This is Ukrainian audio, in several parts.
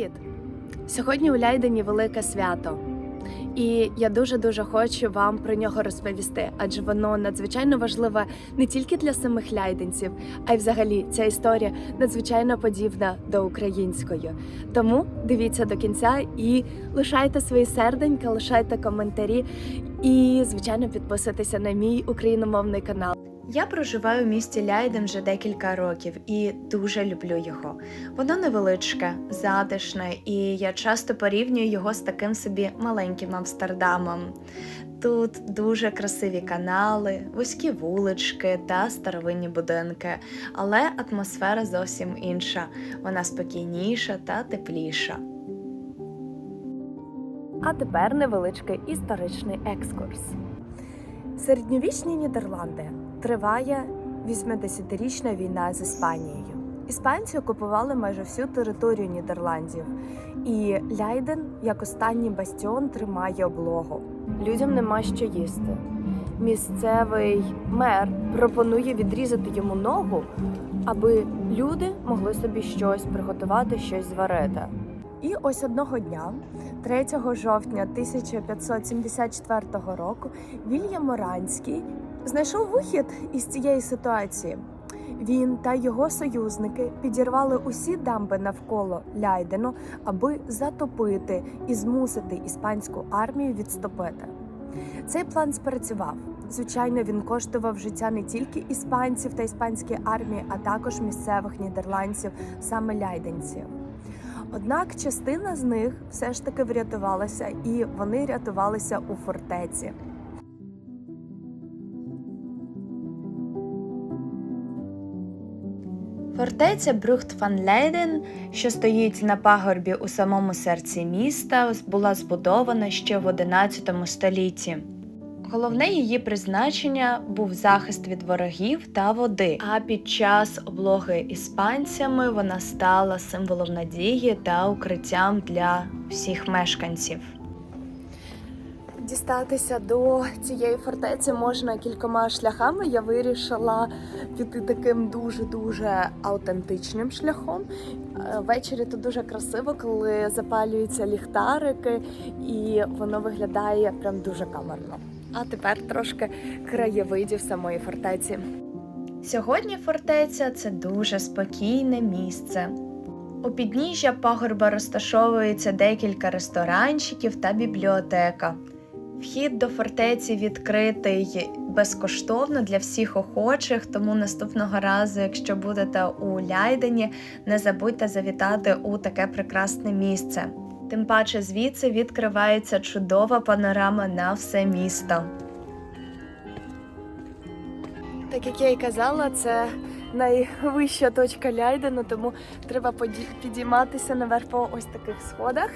Привіт! Сьогодні у Ляйдені велике свято, і я дуже дуже хочу вам про нього розповісти, адже воно надзвичайно важливе не тільки для самих ляйденців, а й взагалі ця історія надзвичайно подібна до української. Тому дивіться до кінця і лишайте свої серденька, лишайте коментарі і, звичайно, підписуйтеся на мій україномовний канал. Я проживаю в місті Ляйден вже декілька років і дуже люблю його. Воно невеличке, затишне, і я часто порівнюю його з таким собі маленьким Амстердамом. Тут дуже красиві канали, вузькі вулички та старовинні будинки, але атмосфера зовсім інша. Вона спокійніша та тепліша. А тепер невеличкий історичний екскурс. Середньовічні Нідерланди триває 80-річна війна з Іспанією. Іспанці окупували майже всю територію Нідерландів, і Ляйден, як останній бастіон, тримає облогу. Людям нема що їсти. Місцевий мер пропонує відрізати йому ногу, аби люди могли собі щось приготувати, щось зварити. І ось одного дня, 3 жовтня 1574 року, Вільям Моранський знайшов вихід із цієї ситуації. Він та його союзники підірвали усі дамби навколо Ляйдену, аби затопити і змусити іспанську армію відступити. Цей план спрацював. Звичайно, він коштував життя не тільки іспанців та іспанської армії, а також місцевих нідерландців, саме ляйденців. Однак частина з них все ж таки врятувалася, і вони рятувалися у фортеці. Фортеця Брухт фан Лейден, що стоїть на пагорбі у самому серці міста, була збудована ще в 11 столітті. Головне її призначення був захист від ворогів та води. А під час облоги іспанцями вона стала символом надії та укриттям для всіх мешканців. Дістатися до цієї фортеці можна кількома шляхами. Я вирішила піти таким дуже-дуже аутентичним шляхом. Е, Ввечері тут дуже красиво, коли запалюються ліхтарики, і воно виглядає прям дуже камерно. А тепер трошки краєвидів самої фортеці. Сьогодні фортеця це дуже спокійне місце. У підніжжя пагорба розташовується декілька ресторанчиків та бібліотека. Вхід до фортеці відкритий безкоштовно для всіх охочих, тому наступного разу, якщо будете у Ляйдені, не забудьте завітати у таке прекрасне місце. Тим паче звідси відкривається чудова панорама на все місто. Так як я і казала, це найвища точка Ляйдену, тому треба підійматися наверх по ось таких сходах.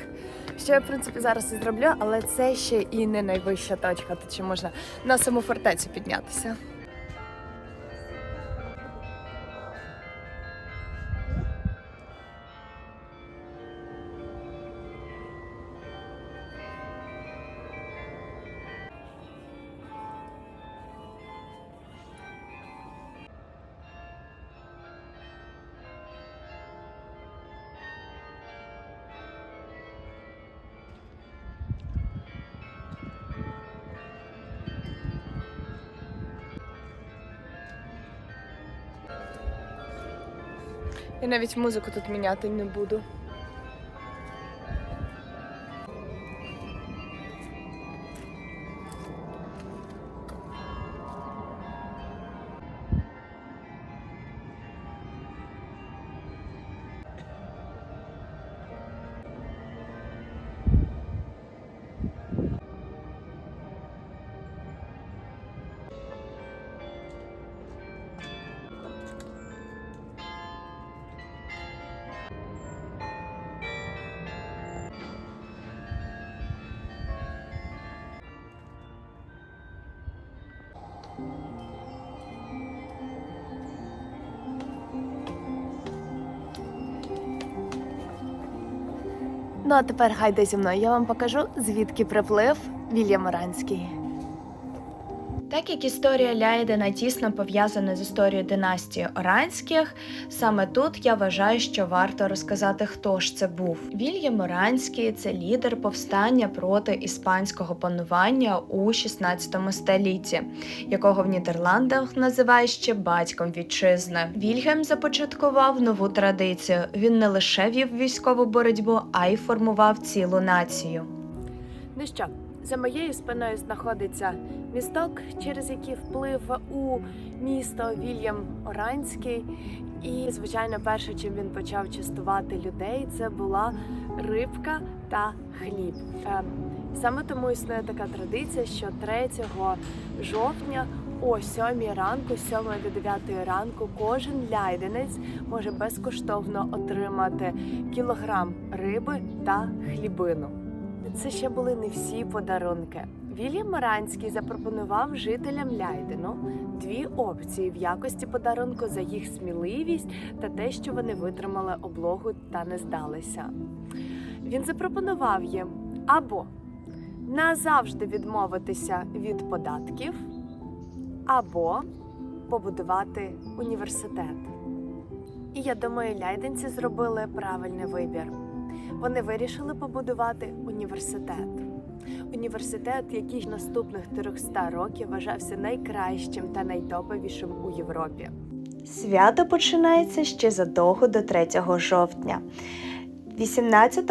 Що я, в принципі, зараз і зроблю, але це ще і не найвища точка, то чи можна на саму фортецю піднятися. Я навіть музику тут міняти не буду. Ну а тепер гайде зі мною. Я вам покажу, звідки приплив Вільям Оранський. Так як історія Ляйдена тісно пов'язана з історією династії Оранських, саме тут я вважаю, що варто розказати, хто ж це був. Вільям Оранський це лідер повстання проти іспанського панування у 16 столітті, якого в Нідерландах називають ще батьком вітчизни. Вільгельм започаткував нову традицію. Він не лише вів військову боротьбу, а й формував цілу націю. Ну що, за моєю спиною знаходиться місток, через який вплив у місто Вільям Оранський. І, звичайно, перше, чим він почав частувати людей, це була рибка та хліб. Е, Саме тому існує така традиція, що 3 жовтня о 7 ранку, з 7 до 9 ранку, кожен ляйденець може безкоштовно отримати кілограм риби та хлібину. Це ще були не всі подарунки. Вільям Маранський запропонував жителям Ляйдену дві опції в якості подарунку за їх сміливість та те, що вони витримали облогу та не здалися. Він запропонував їм або назавжди відмовитися від податків, або побудувати університет. І я думаю, ляйденці зробили правильний вибір. Вони вирішили побудувати університет. Університет, який наступних 300 років вважався найкращим та найтоповішим у Європі. Свято починається ще задовго до 3 жовтня. 18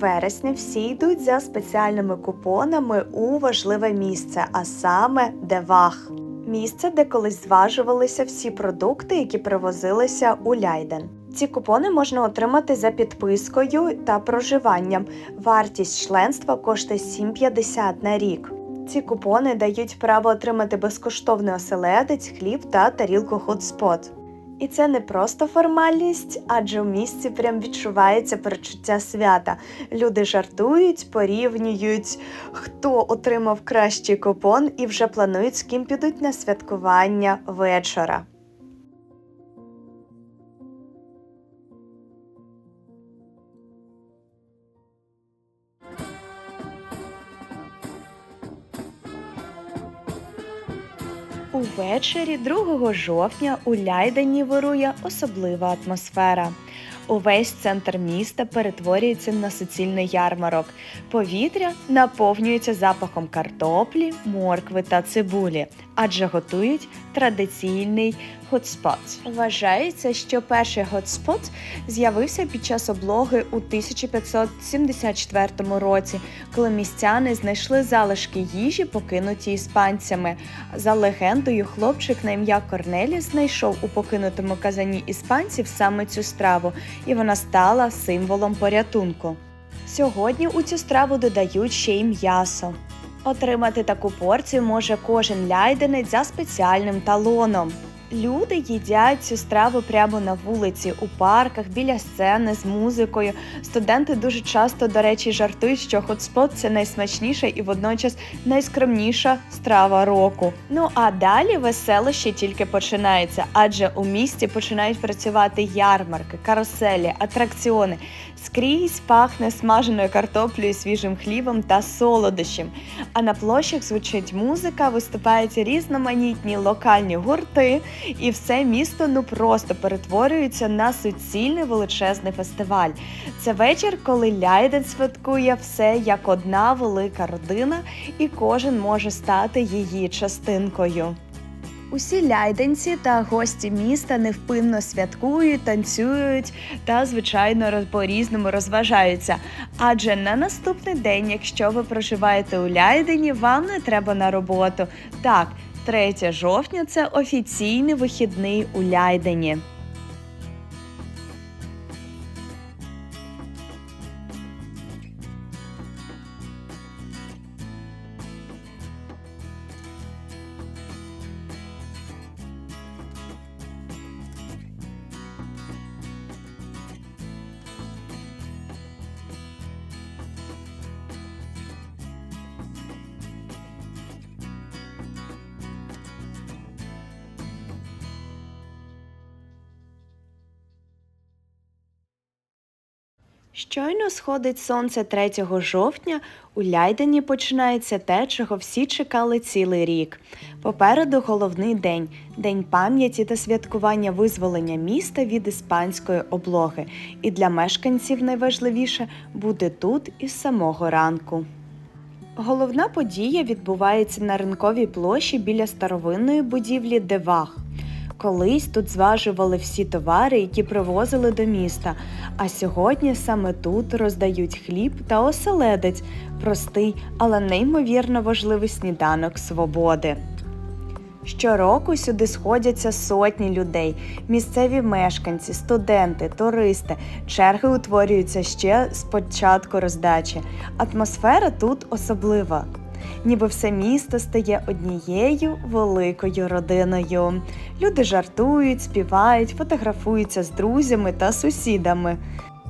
вересня всі йдуть за спеціальними купонами у важливе місце, а саме Девах. Місце, де колись зважувалися всі продукти, які привозилися у Ляйден. Ці купони можна отримати за підпискою та проживанням. Вартість членства коштує 7,50 на рік. Ці купони дають право отримати безкоштовний оселедець, хліб та тарілку Hotspot. І це не просто формальність, адже у місці прям відчувається перечуття свята. Люди жартують, порівнюють, хто отримав кращий купон, і вже планують, з ким підуть на святкування вечора. Увечері 2 жовтня у Ляйдені вирує особлива атмосфера. Увесь центр міста перетворюється на суцільний ярмарок. Повітря наповнюється запахом картоплі, моркви та цибулі, адже готують традиційний хотспот. Вважається, що перший хотспот з'явився під час облоги у 1574 році, коли містяни знайшли залишки їжі, покинуті іспанцями. За легендою, хлопчик на ім'я Корнелі знайшов у покинутому казані іспанців саме цю страву, і вона стала символом порятунку. Сьогодні у цю страву додають ще й м'ясо. Отримати таку порцію може кожен ляйденець за спеціальним талоном. Люди їдять цю страву прямо на вулиці, у парках, біля сцени з музикою. Студенти дуже часто, до речі, жартують, що хотспот це найсмачніша і водночас найскромніша страва року. Ну а далі веселище тільки починається, адже у місті починають працювати ярмарки, каруселі, атракціони. Скрізь пахне смаженою картоплею, свіжим хлібом та солодощем. А на площах звучить музика, виступають різноманітні локальні гурти, і все місто ну просто перетворюється на суцільний величезний фестиваль. Це вечір, коли Ляйден святкує все як одна велика родина, і кожен може стати її частинкою. Усі ляйденці та гості міста невпинно святкують, танцюють та, звичайно, роз- по-різному розважаються. Адже на наступний день, якщо ви проживаєте у Ляйдені, вам не треба на роботу. Так, 3 жовтня це офіційний вихідний у Ляйдені. Щойно сходить сонце 3 жовтня, у Ляйдені починається те, чого всі чекали цілий рік. Попереду головний день день пам'яті та святкування визволення міста від іспанської облоги. І для мешканців найважливіше бути тут із самого ранку. Головна подія відбувається на ринковій площі біля старовинної будівлі Девах. Колись тут зважували всі товари, які привозили до міста, а сьогодні саме тут роздають хліб та оселедець простий, але неймовірно важливий сніданок свободи. Щороку сюди сходяться сотні людей, місцеві мешканці, студенти, туристи. Черги утворюються ще з початку роздачі. Атмосфера тут особлива. Ніби все місто стає однією великою родиною. Люди жартують, співають, фотографуються з друзями та сусідами.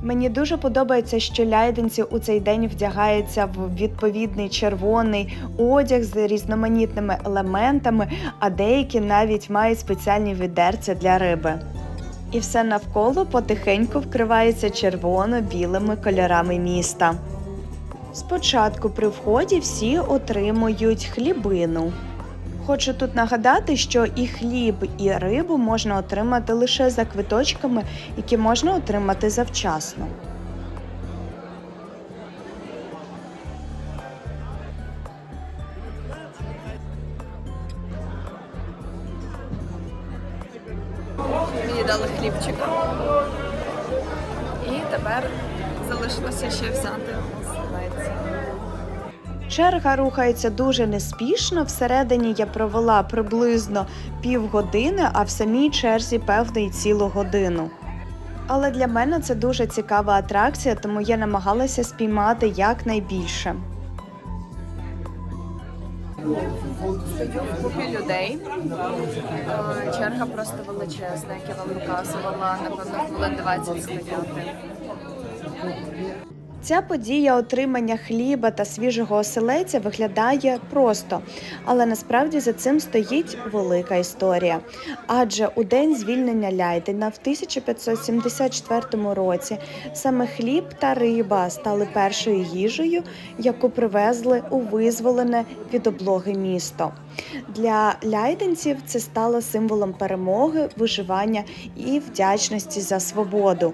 Мені дуже подобається, що ляйденці у цей день вдягаються в відповідний червоний одяг з різноманітними елементами, а деякі навіть мають спеціальні відерця для риби. І все навколо потихеньку вкривається червоно-білими кольорами міста. Спочатку при вході всі отримують хлібину. Хочу тут нагадати, що і хліб, і рибу можна отримати лише за квиточками, які можна отримати завчасно. Мені дали хлібчика. І тепер залишилося ще оселедці. Черга рухається дуже неспішно. Всередині я провела приблизно півгодини, а в самій черзі певний цілу годину. Але для мене це дуже цікава атракція, тому я намагалася спіймати якнайбільше. Купі людей. Е, Черга просто величезна, як я вам показувала, напевно, хвилин 20 стояти. Ця подія отримання хліба та свіжого оселедця виглядає просто, але насправді за цим стоїть велика історія. Адже у день звільнення Ляйдена в 1574 році саме хліб та риба стали першою їжею, яку привезли у визволене від облоги місто. Для ляйденців це стало символом перемоги, виживання і вдячності за свободу.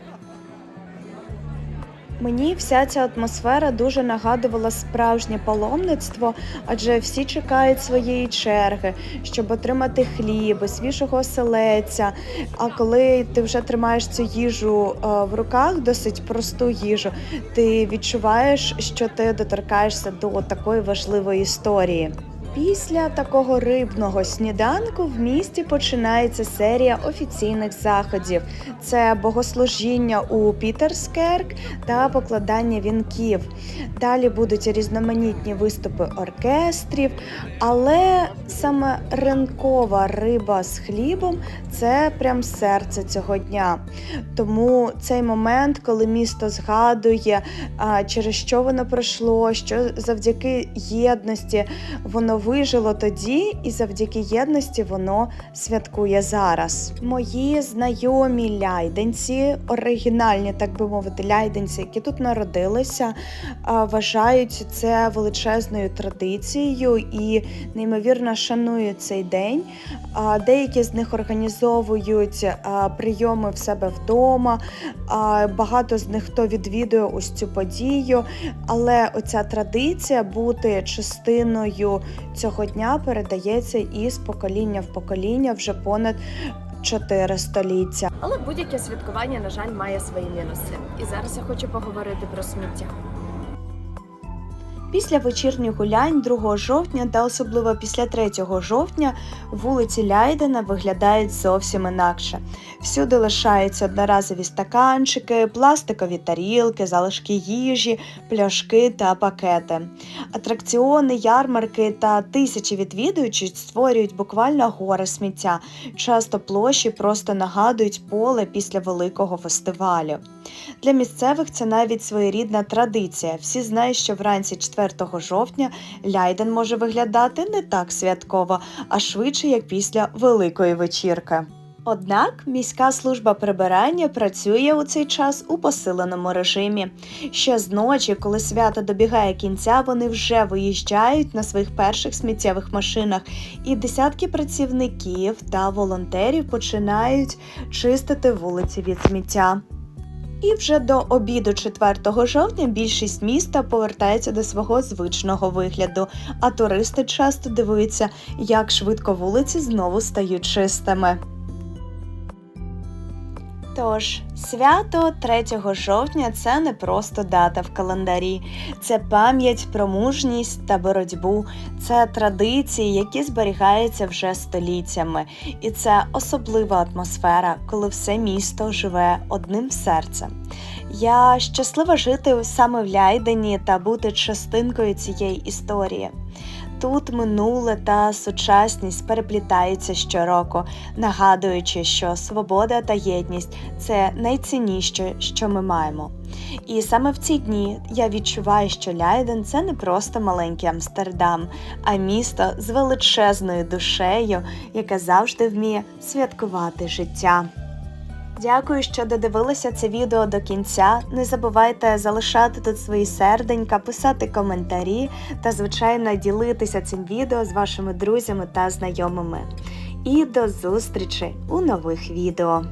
Мені вся ця атмосфера дуже нагадувала справжнє паломництво, адже всі чекають своєї черги, щоб отримати хліб, свіжого оселедця. А коли ти вже тримаєш цю їжу е, в руках, досить просту їжу, ти відчуваєш, що ти доторкаєшся до такої важливої історії. Після такого рибного сніданку в місті починається серія офіційних заходів: це богослужіння у Пітерскерк та покладання вінків. Далі будуть різноманітні виступи оркестрів, але саме ринкова риба з хлібом це прям серце цього дня. Тому цей момент, коли місто згадує, через що воно пройшло, що завдяки єдності воно вижило тоді, і завдяки єдності воно святкує зараз. Мої знайомі ляйденці, оригінальні, так би мовити, ляйденці, які тут народилися, вважають це величезною традицією і неймовірно шанують цей день. Деякі з них організовують прийоми в себе вдома. Багато з них хто відвідує ось цю подію. Але оця традиція бути частиною цього дня передається із покоління в покоління вже понад чотири століття. Але будь-яке святкування, на жаль, має свої мінуси. І зараз я хочу поговорити про сміття. Після вечірніх гулянь 2 жовтня та особливо після 3 жовтня вулиці Ляйдена виглядають зовсім інакше. Всюди лишаються одноразові стаканчики, пластикові тарілки, залишки їжі, пляшки та пакети. Атракціони, ярмарки та тисячі відвідувачів створюють буквально гори сміття. Часто площі просто нагадують поле після великого фестивалю. Для місцевих це навіть своєрідна традиція. Всі знають, що вранці 4 жовтня Ляйден може виглядати не так святково, а швидше як після великої вечірки. Однак міська служба прибирання працює у цей час у посиленому режимі. Ще з ночі, коли свято добігає кінця, вони вже виїжджають на своїх перших сміттєвих машинах, і десятки працівників та волонтерів починають чистити вулиці від сміття. І вже до обіду 4 жовтня більшість міста повертається до свого звичного вигляду, а туристи часто дивуються, як швидко вулиці знову стають чистими. Тож, свято 3 жовтня це не просто дата в календарі, це пам'ять про мужність та боротьбу, це традиції, які зберігаються вже століттями, і це особлива атмосфера, коли все місто живе одним серцем. Я щаслива жити саме в Ляйдені та бути частинкою цієї історії. Тут минуле та сучасність переплітаються щороку, нагадуючи, що свобода та єдність це найцінніше, що ми маємо. І саме в ці дні я відчуваю, що Ляйден це не просто маленький Амстердам, а місто з величезною душею, яке завжди вміє святкувати життя. Дякую, що додивилися це відео до кінця. Не забувайте залишати тут свої серденька, писати коментарі та, звичайно, ділитися цим відео з вашими друзями та знайомими. І до зустрічі у нових відео!